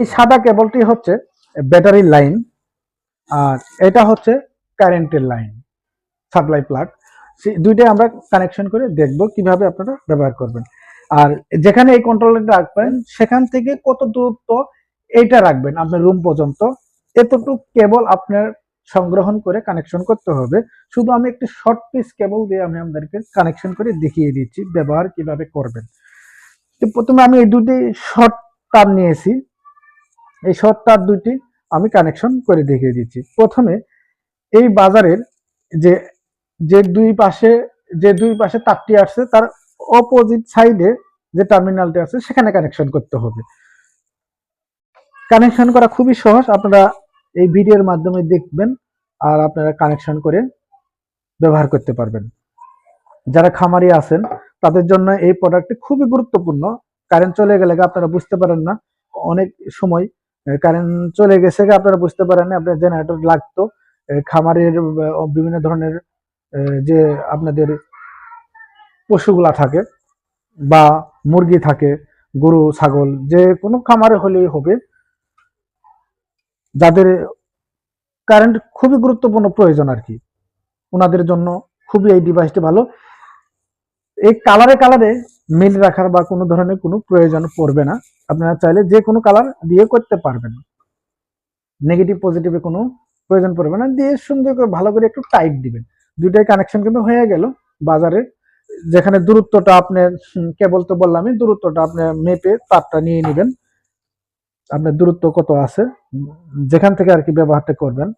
এই সাদা কেবলটি হচ্ছে ব্যাটারি লাইন আর এটা হচ্ছে কারেন্টের লাইন, সাপ্লাই প্লাগ। দুইটাই আমরা কানেকশন করে দেখব কীভাবে আপনারা ব্যবহার করবেন। আর যেখানে এই কন্ট্রোলারটা রাখবেন, সেখান থেকে কত দূরত্ব এইটা রাখবেন আপনার রুম পর্যন্ত। এতটুকু কেবল আপনার সংগ্রহণ করে কানেকশন করতে হবে। শুধু আমি একটি শর্ট পিস কেবল দিয়ে আমি আপনাদেরকে কানেকশন করে দেখিয়ে দিচ্ছি, ব্যবহার কীভাবে করবেন। তো প্রথমে আমি এই দুটি শর্ট তার নিয়েছি। এই শর্ট তার দুইটি আমি কানেকশন করে দেখিয়ে দিচ্ছি। প্রথমে, এই বাজারের যে যে দুই পাশে, যে দুই পাশে তারটি আসছে, তার অপোজিট সাইডে যে টার্মিনালটি আছে, সেখানে কানেকশন করতে হবে। কানেকশন করা খুবই সহজ, আপনারা এই ভিডিওর মাধ্যমে দেখবেন আর আপনারা কানেকশন করে ব্যবহার করতে পারবেন। যারা খামারি আছেন, তাদের জন্য এই প্রোডাক্টটি খুবই গুরুত্বপূর্ণ। কারেন্ট চলে গেলে আপনারা বুঝতে পারেন না, অনেক সময় কারেন্ট চলে গেছে আপনারা বুঝতে পারেন, আপনার জেনারেটর লাগতো। খামারের বিভিন্ন ধরনের যে আপনাদের পশুগুলা থাকে বা মুরগি থাকে, গরু, ছাগল, যে কোনো খামারে হলেই হবে। যাদের কারেন্ট খুবই গুরুত্বপূর্ণ প্রয়োজন আর কি। ওনাদের জন্য খুবই এই ডিভাইসটি ভালো। এই কালারে কালারে মিল রাখার বা কোনো ধরনের কোনো প্রয়োজন পড়বে না। আপনারা চাইলে যে কোনো কালার দিয়ে করতে পারবেন। নেগেটিভ পজিটিভে কোনো প্রয়োজন পড়বে না। দিয়ে সুন্দর করে, ভালো করে একটু টাইট দিবেন। দুইটাই কানেকশন কিন্তু হয়ে গেল বাজারে যেখানে দূরত্বটা আপনার কেবল তো বললামই, দূরত্বটা আপনি মেপে তারটা নিয়ে নেবেন। আপনার দূরত্ব কত আছে, যেখান থেকে আর কি ব্যবহারটা করবেন।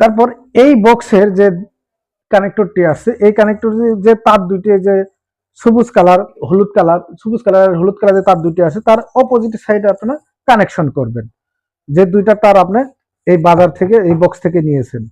তারপর এই বক্সের যে কানেক্টরটি আছে, এই কানেক্টর যে তার দুইটি যে সবুজ কালার, হলুদ কালার, সবুজ কালার, হলুদ কালার তার দুইটি আছে, তার অপোজিট সাইডে আপনারা কানেকশন করবেন। যে দুইটা তার আপনি এই বাজার থেকে, এই বক্স থেকে নিয়েছেন।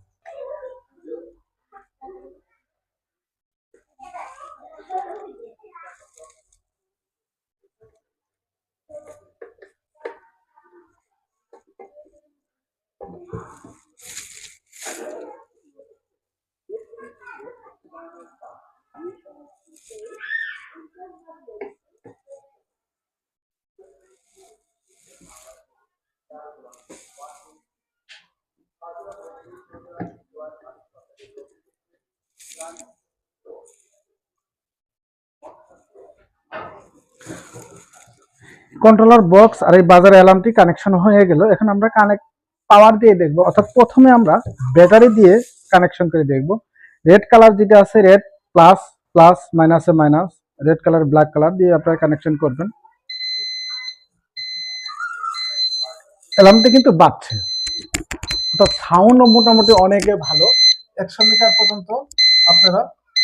কন্ট্রোলার বক্স আর এই বাজার অ্যালার্মটি কানেকশন হয়ে গেল। এখন আমরা কানেক্ট পাওয়ার দিয়ে দেখব। অর্থাৎ প্রথমে আমরা ব্যাটারি দিয়ে কানেকশন করে দেখব। রেড কালার যেটা আছে রেড প্লাস প্লাস মাইনাসে minus red colour black colour দিয়ে আপনারা কানেকশন করবেন। অ্যালার্মটি কিন্তু বাজছে। অর্থাৎ সাউন্ডও মোটামুটি অনেকে ভালো। একশো মিটার পর্যন্ত আপনারা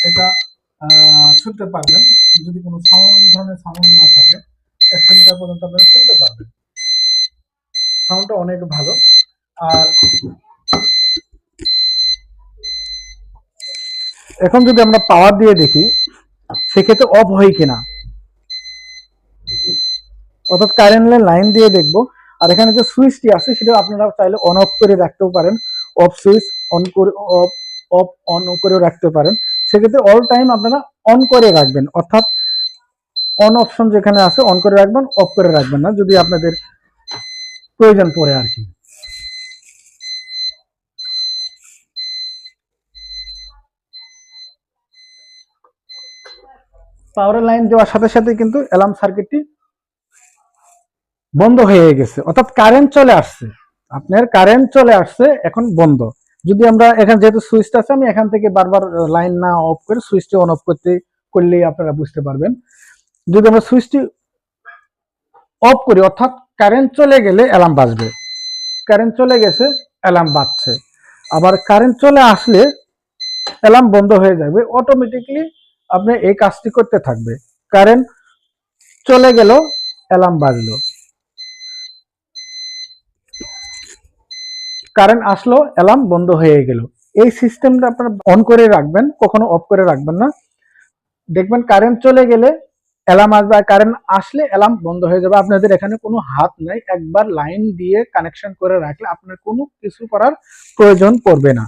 এটা শুনতে পারবেন। যদি কোনো সাউন্ড ধরনের সাউন্ড না থাকে। একশো পর্যন্ত আপনারা শুনতে পারবেন। সাউন্ডটা অনেক ভালো। আর এখন যদি আমরা পাওয়ার দিয়ে দেখি, সেক্ষেত্রে অফ হয় কিনা? অর্থাৎ কারেন্টের লাইন দিয়ে দেখব। আর এখানে যে সুইচটি আছে সেটা আপনারা চাইলে অন অফ করে রাখতেও পারেন। অফ সুইচ অন করে অফ অফ অন করেও রাখতে পারেন। সেক্ষেত্রে অল টাইম আপনারা অন করে রাখবেন। অর্থাৎ অন অপশন যেখানে আছে অন করে রাখবেন অফ করে রাখবেন না, যদি আপনাদের প্রয়োজন পড়ে আর কি। পাওয়ার লাইন দেওয়ার সাথে সাথে কিন্তু অ্যালার্ম সার্কিটটি বন্ধ হয়ে গেছে। অর্থাৎ কারেন্ট চলে আসছে। আপনার কারেন্ট চলে আসছে, এখন বন্ধ। যদি আমরা এখানে যেহেতু সুইচটা আছে, আমি এখান থেকে বারবার লাইন না অফ করে সুইচটি অন অফ করতে, করলেই আপনারা বুঝতে পারবেন। যদি আমরা সুইচটি অফ করি, অর্থাৎ কারেন্ট চলে গেলে অ্যালার্ম বাজবে। কারেন্ট চলে গেছে অ্যালার্ম বাজছে। আবার কারেন্ট চলে আসলে অ্যালার্ম বন্ধ হয়ে যাবে অটোমেটিকলি আপনি এই কাজটি করতে থাকবে। কারেন্ট চলে গেল অ্যালার্ম বাজলো। কারেন্ট আসলো অ্যালার্ম বন্ধ হয়ে গেল। এই সিস্টেমটা আপনারা অন করে রাখবেন, কখনো অফ করে রাখবেন না। দেখবেন কারেন্ট চলে গেলে অ্যালার্ম আসবে আর কারেন্ট আসলে অ্যালার্ম বন্ধ হয়ে যাবে। আপনাদের এখানে কোনো হাত নাই। একবার লাইন দিয়ে কানেকশন করে রাখলে আপনার কোনো কিছু করার প্রয়োজন পড়বে না।